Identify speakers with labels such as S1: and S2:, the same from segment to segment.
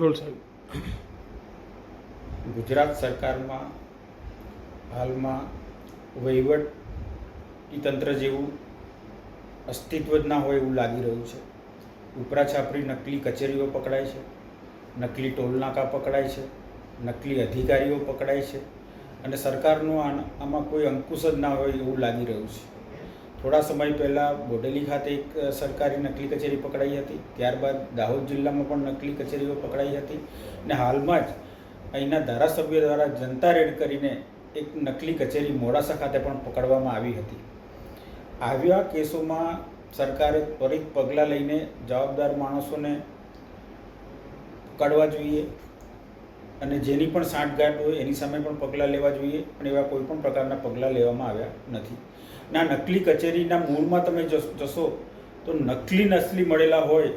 S1: Role સાહેબ.
S2: ગુજરાત સરકારમાં હાલમાં વહીવટી તંત્ર જેવું અસ્તિત્વ જ ના હોય એવું લાગી રહ્યું છે. ઉપરા છાપરી નકલી કચેરીઓ પકડાય છે, નકલી ટોલનાકા પકડાય છે, નકલી અધિકારીઓ પકડાય છે અને સરકારનું આમાં કોઈ અંકુશ જ ના હોય એવું લાગી રહ્યું છે. થોડા સમય પહેલાં બોડેલી ખાતે એક સરકારી નકલી કચેરી પકડાઈ હતી. ત્યારબાદ દાહોદ જિલ્લામાં પણ નકલી કચેરીઓ પકડાઈ હતી. અને હાલમાં જ અહીંના ધારાસભ્ય દ્વારા જનતા રેડ કરીને એક નકલી કચેરી મોડાસા ખાતે પણ પકડવામાં આવી હતી. આવ્યા કેસોમાં સરકારે ત્વરિત પગલાં લઈને જવાબદાર માણસોને પકડવા જોઈએ. અને જેની પણ સાંઠગાંઠ હોય એની સામે પણ પગલાં લેવા જોઈએ, પણ એવા કોઈ પણ પ્રકારના પગલાં લેવામાં આવ્યા નથી. ના, નકલી કચેરીના મૂળમાં તમે જશો, તો નકલી નસલી મળેલા હોય,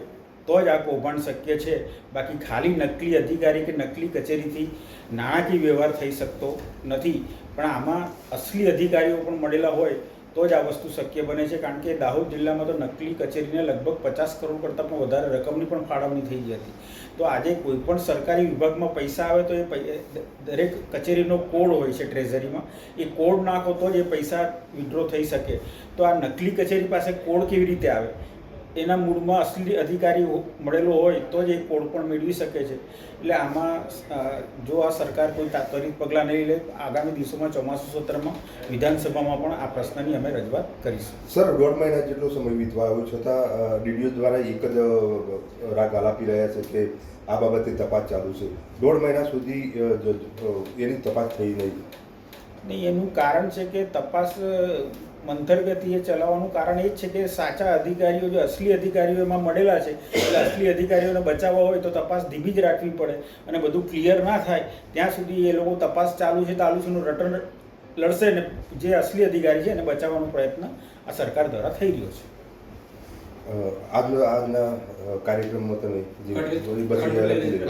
S2: તો જ આ કૌભાંડ શક્ય છે. બાકી ખાલી નકલી અધિકારી કે નકલી કચેરીથી નાણાકીય વ્યવહાર થઈ શકતો નથી. પણ આમાં અસલી અધિકારીઓ પણ મળેલા હોય તો જ આ વસ્તુ શક્ય બને છે. કારણ કે દાહોદ જિલ્લામાં તો નકલી કચેરીને લગભગ પચાસ કરોડ કરતાં પણ વધારે રકમની પણ ફાળવણી થઈ ગઈ હતી. તો આજે કોઈ પણ સરકારી વિભાગમાં પૈસા આવે તો એ દરેક કચેરીનો કોડ હોય છે ટ્રેઝરીમાં. એ કોડ નાખો તો જ એ પૈસા વિડ્રો થઈ શકે. તો આ નકલી કચેરી પાસે કોડ કેવી રીતે આવે? એના મૂળમાં અસલી અધિકારી મળેલો હોય તો જ એ કોડ પણ મેળવી શકે છે. એટલે આમાં જો આ સરકાર કોઈ તાત્કાલિક પગલાં નહીં લે આગામી દિવસોમાં ચોમાસુ સત્રમાં વિધાનસભામાં પણ આ પ્રશ્નની અમે રજૂઆત કરીશું.
S3: સર દોઢ મહિના જેટલો સમય વીતવા આવ્યો છતાં ડીડીઓ દ્વારા એક જ રાગ આલાપી રહ્યા છે કે આ બાબતે તપાસ ચાલુ છે. દોઢ મહિના સુધી એની તપાસ થઈ નહીં.
S2: નહીં એનું કારણ છે કે તપાસ મંથર ગતિએ ચલાવવાનું કારણ એ જ છે કે સાચા અધિકારીઓ જે અસલી અધિકારીઓ એમાં મળેલા છે એટલે અસલી અધિકારીઓને બચાવવા હોય તો તપાસ ધીમી જ રાખવી પડે અને બધું ક્લિયર ના થાય ત્યાં સુધી એ લોકો તપાસ ચાલુ છે ચાલુ છે રટન લડશે ને જે અસલી અધિકારી છે એને બચાવવાનો પ્રયત્ન આ સરકાર દ્વારા થઈ રહ્યો છે.
S3: આજનો આજના આજના કાર્યક્રમમાં તમે